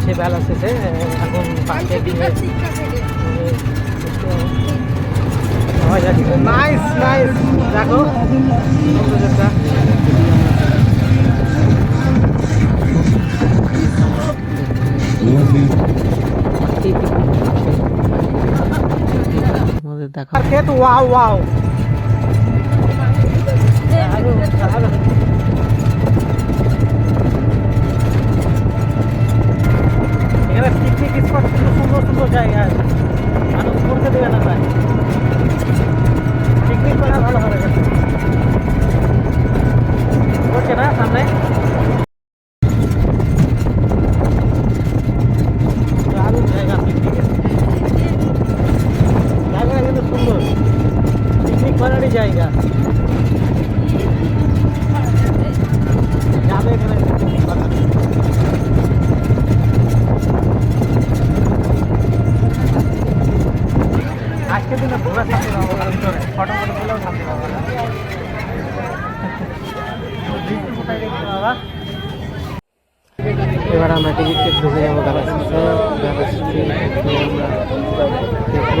গেছে বেলা শেষে এখন পাঁচে দিয়ে নাইস নাইস দেখো। সৌন্দর্যটা আমাদের দেখা খেত ওয়াও ওয়াও এখানে পিকনিক স্পট সুন্দর সুন্দর জায়গা আছে। মানুষ করতে দেবে না তাই। আজকের দিনে ঘোরা থাকতে পারব না ফটো ফটো তুলেও থাকতে পারব না। এবার আমরা টিকিট কেটে ঢুকে যাব গ্যালাক্সিতে দেখব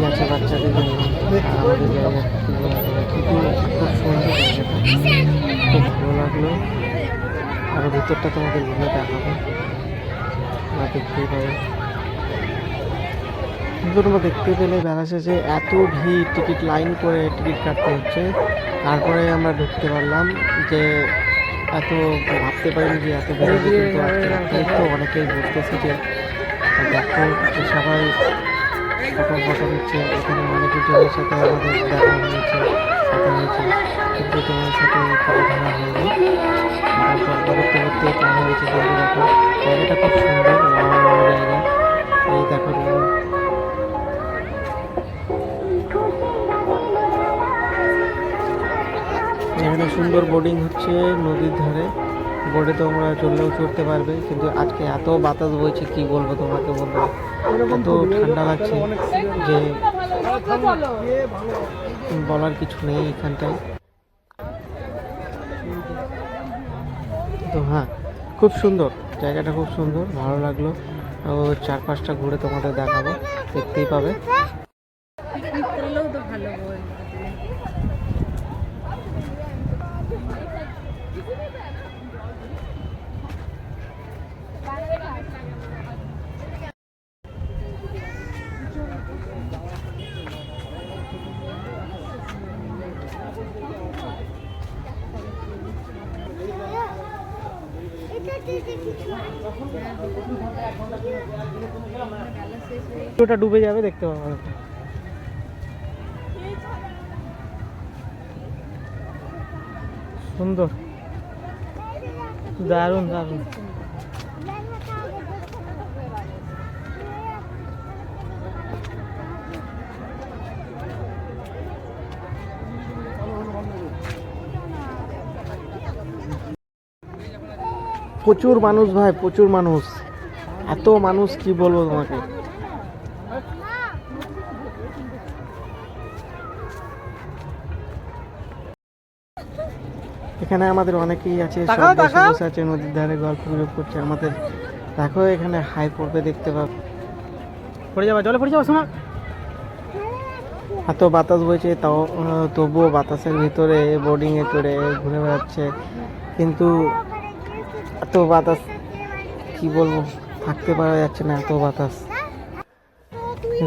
বাচ্চাদের জন্য আমাদের খুব সুন্দর খুব ভালো লাগল। আর ভিতরটা তোমাদের ঘুরে দেখাবো। আমরা দেখতেই পাবো। কিন্তু তোমরা দেখতে পেলে বেলা শেষে এত ভিড়, টিকিট লাইন করে টিকিট কাটতে হচ্ছে। তারপরে আমরা ঢুকতে পারলাম যে এত ভাবতে পারিনি যে এত ভিড় তো অনেকেই বলতেছে যে দেখো, যে সবাই ফটো ফটো নিচ্ছে, এখানে অনেকের জনের সাথে আমাদের দেখা হয়েছে, কথা হয়েছে, কিন্তু তোমার সাথে ফটো ধরা হয়নি। তারপর করতে করতে পাওয়া হয়েছে দেখো জায়গাটা খুব সুন্দর জায়গা এই দেখো এখানে সুন্দর বোর্ডিং হচ্ছে নদীর ধারে। বোর্ডে তোমরা চললেও চড়তে পারবে, কিন্তু আজকে এত বাতাস বইছে, কি বলব তোমাকে বলব? এত ঠান্ডা লাগছে যে বলার কিছু নেই এখানটায়। তো হ্যাঁ খুব সুন্দর, জায়গাটা খুব সুন্দর, ভালো লাগল। ও চারপাশটা ঘুরে তোমাদের দেখাবো, দেখতেই পাবে। ওটা ডুবে যাবে দেখতে পাবো সুন্দর। দারুণ দারুণ। প্রচুর মানুষ ভাই প্রচুর মানুষ। এত মানুষ কি বলব তোমাকে? এখানে আমাদের অনেকেই আছে বসে আছে নদীর ধারে গল্প গুজব করছে আমাদের। দেখো এখানে হাই পড়বে দেখতে পাবে। পড়ে যাবা জলে পড়ে যাব শোনা এত বাতাস বইছে তাও তবুও বাতাসের ভিতরে বোর্ডিংয়ে চড়ে ঘুরে বেড়াচ্ছে। কিন্তু এত বাতাস, কি বলব? থাকতে পারা যাচ্ছে না, এত বাতাস।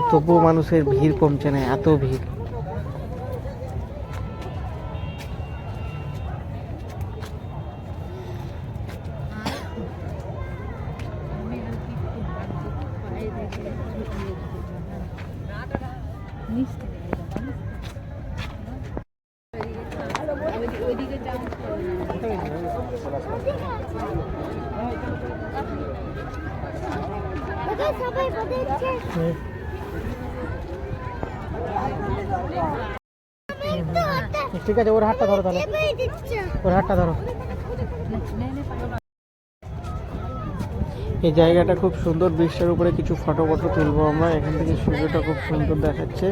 তবুও মানুষের ভিড় কমছে না, এত ভিড়। ওইদিকে ঠিক আছে ওর হাতটা ধরো তাহলে। ওর হাতটা ধরো। এই জায়গাটা খুব সুন্দর বৃষ্টির উপরে কিছু ফটো ফটো তুলবো আমরা। এখান থেকে সূর্যটা খুব সুন্দর দেখাচ্ছে।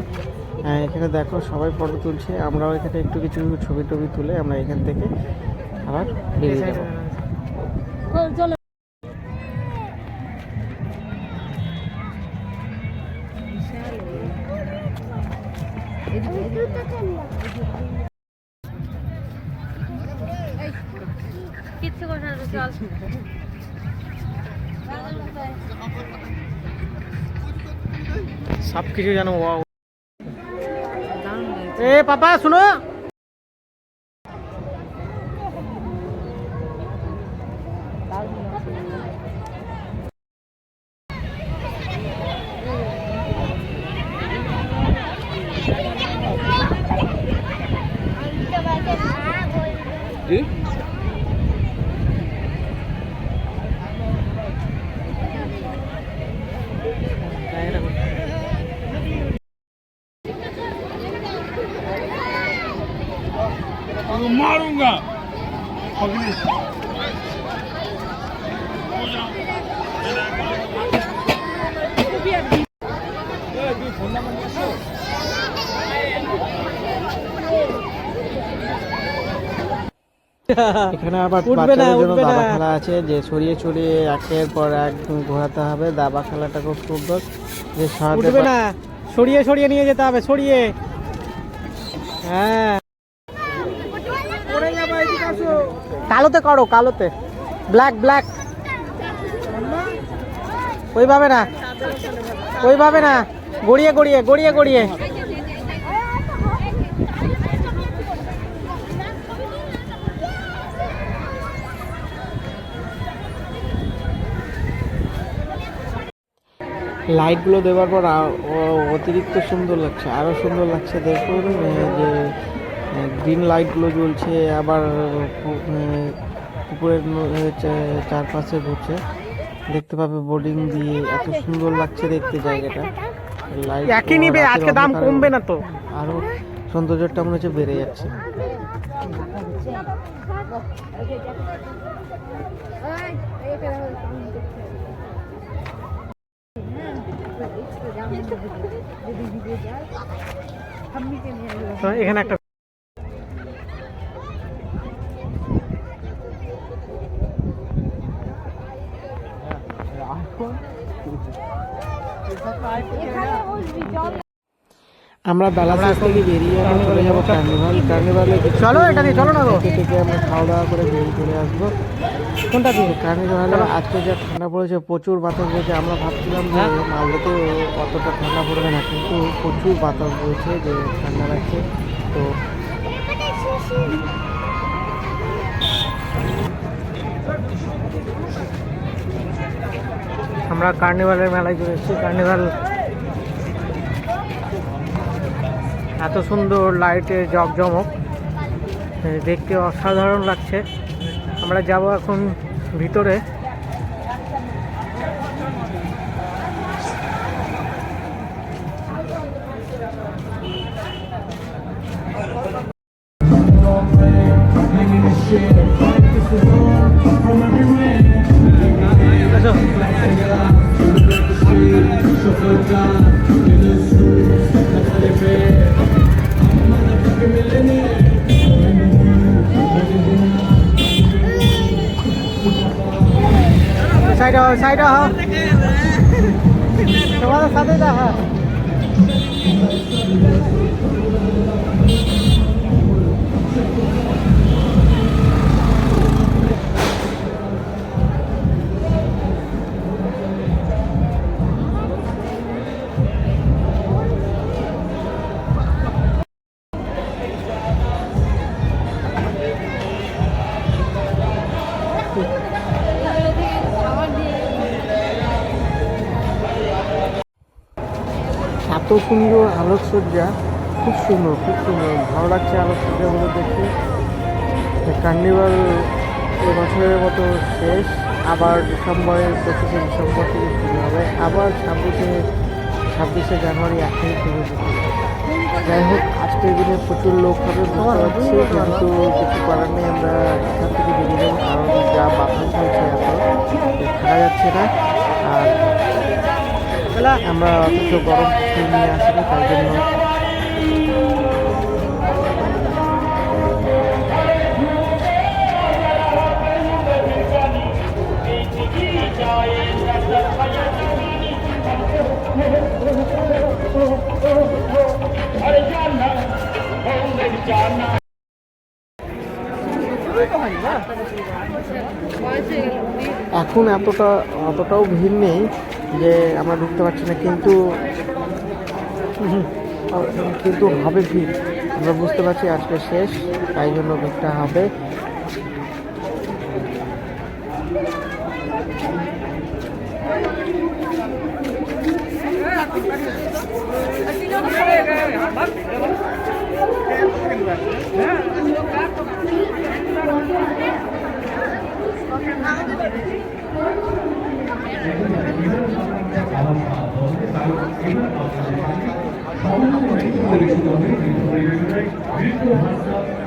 হ্যাঁ, এখানে দেখো সবাই ফটো তুলছে। আমরাও এখানে একটু কিছু ছবি টবি তুলে আমরা এখান থেকে আবার বেরিয়ে যাব। কিছু যেন ওয়াও দারুণ লাগছে এ পাপা শুনো এখানে আবার বাচ্চাদের জন্য দাবা খেলা আছে যে সরিয়ে সরিয়ে একের পর এক ঘোরাতে হবে। দাবা খেলাটা খুব সুন্দর। যে উঠবে না। সরিয়ে সরিয়ে নিয়ে যেতে হবে সরিয়ে হ্যাঁ। কালোতে করো, কালোতে। ব্ল্যাক ব্ল্যাক ওইভাবে না। ওইভাবে না। গড়িয়ে গড়িয়ে গড়িয়ে গড়িয়ে। লাইটগুলো দেওয়ার পর অতিরিক্ত সুন্দর লাগছে। আরও সুন্দর লাগছে। দেখুন যে গ্রিন লাইটগুলো জ্বলছে আবার পুকুরের চারপাশে ঘুরছে দেখতে পাবে বোর্ডিং দিয়ে এত সুন্দর লাগছে দেখতে জায়গাটা। লাইট একই নিবে আজকে দাম কমবে না তো। আরও সৌন্দর্যটা মনে হচ্ছে বেড়ে যাচ্ছে। এখানে একটা আমরা বেলাশেষ থেকে বেরিয়ে আমরা চলে যাব কার্নিভাল কার্নিভালে চলো, এটা দিয়ে চলো না। থেকে আমরা খাওয়া দাওয়া করে বেরিয়ে চলে আসব। কোনটা দিয়ে? কার্নিভালে আজকে যা ঠান্ডা পড়েছে প্রচুর বাতাস বইছে আমরা ভাবছিলাম যে হ্যাঁ। মালদাতে অতটা ঠান্ডা পড়বে না কিন্তু প্রচুর বাতাস বইছে যে ঠান্ডা লাগছে। তো আমরা কার্নিভালের মেলায় চলে এসেছি। কার্নিভাল এত সুন্দর লাইটে জকজমক দেখতে অসাধারণ লাগছে। আমরা যাব এখন ভিতরে। সাইড হও সাইড হও তোমাদের সাথে দেখা এত সুন্দর আলোকসজ্জা। খুব সুন্দর খুব সুন্দর। ভালো লাগছে আলোকসজ্জাগুলো দেখতে। কার্নিভাল এবছরের মতো শেষ। আবার ডিসেম্বরের পঁচিশে ডিসেম্বর থেকে শুরু হবে। আবার ছাব্বিশে ছাব্বিশে জানুয়ারি এক থেকে শুরু হবে। যাই হোক আজকের দিনে প্রচুর লোক হবে বুঝতে পারছি। কিন্তু কিছু করার নেই আমরা এখান থেকে বেরিয়ে যাব। কারণ যা বাতাস হয়েছে এত যে থাকা যাচ্ছে না। আর আমরা অথচ গরম নিয়ে আসব জন্য এখন এতটা অতটাও ভিড় নেই। যে আমরা ঢুকতে পারছি না, কিন্তু কিন্তু হবে ভিড় আমরা বুঝতে পারছি আজকে শেষ, তাই জন্য ভিড়টা হবে।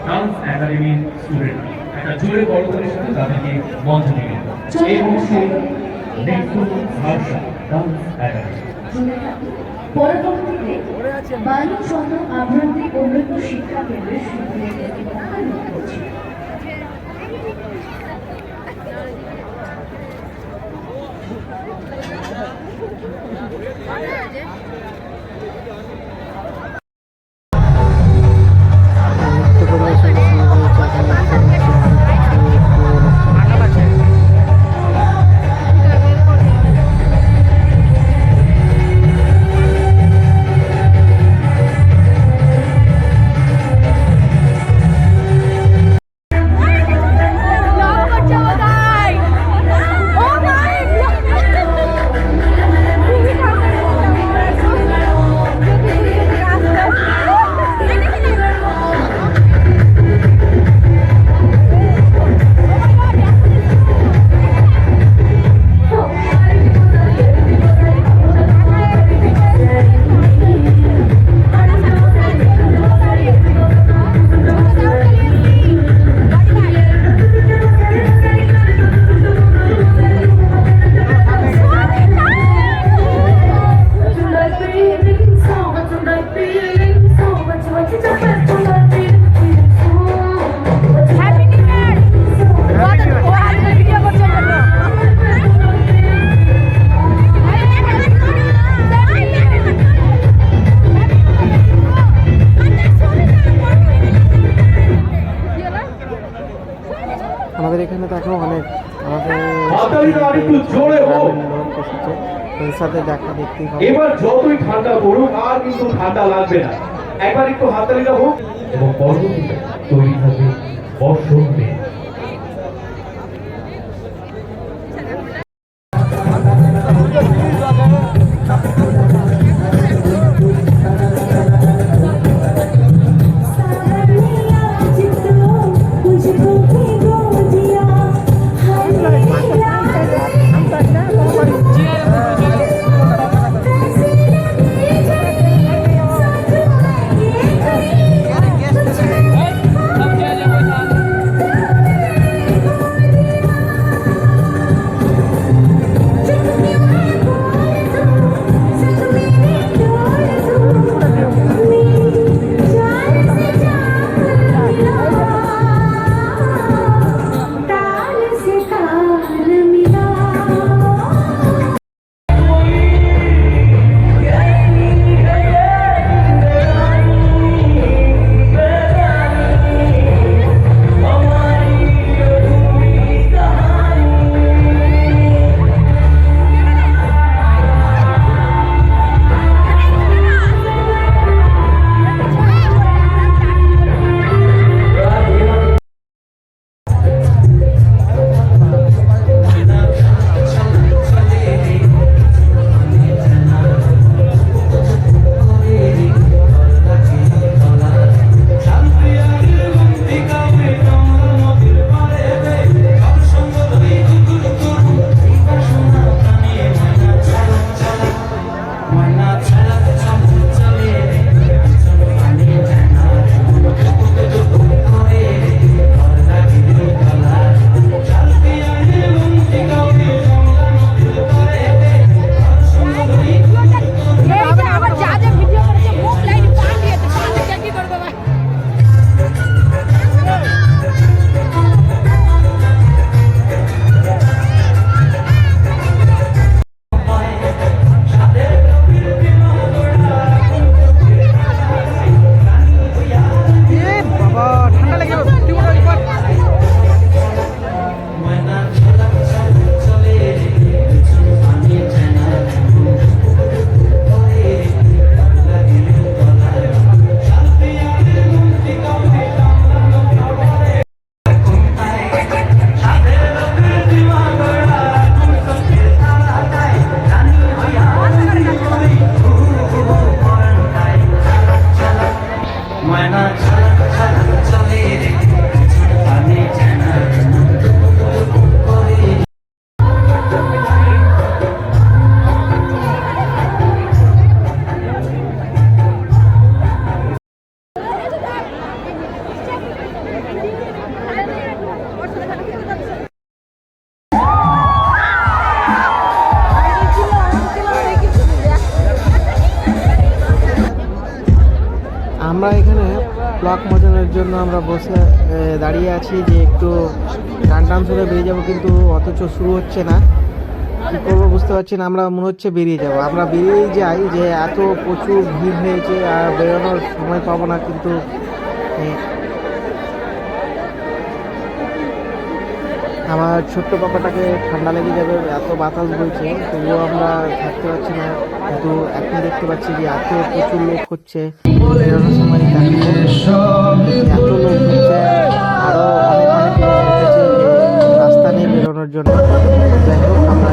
ডান্স একাডেমির স্টুডেন্ট একটা জোরে বড়দের সাথে তাদেরকে মঞ্চ নিয়ে এই মুহূর্তে নৃত্য ভাষা ডান্স একাডেমি পরবর্তীতে বায়ু সহ আভ্যন্তরীণ উন্নত শিক্ষা কেন্দ্রের সাথে দেখা দেখতেই হবে। এবার যতই ঠান্ডা পড়ুক, আর কিন্তু ঠান্ডা লাগবে না। একবার একটু হাততালিটা হোক, এবং পরবর্তীতে তৈরি থাকবে বর্ষণ জন্য আমরা বসে দাঁড়িয়ে আছি যে একটু গান টান শুনে বেরিয়ে যাব, কিন্তু অথচ শুরু হচ্ছে না। কী করব বুঝতে পারছি না, আমরা মনে হচ্ছে বেরিয়ে যাব। আমরা বেরিয়েই যাই যে এত প্রচুর ভিড় হয়েছে আর বেরোনোর সময় পাবো না, কিন্তু আমার ছোট্ট পাপাটাকে ঠান্ডা লেগে যাবে, এত বাতাস বইছে, তবুও আমরা থাকতে পারছি না। কিন্তু এখন দেখতে পাচ্ছি যে এত প্রচুর লোক হচ্ছে বেরোনোর সময় এত লোক হচ্ছে আরও হচ্ছে রাস্তা নেই বেরোনোর জন্য। যাই হোক, আমরা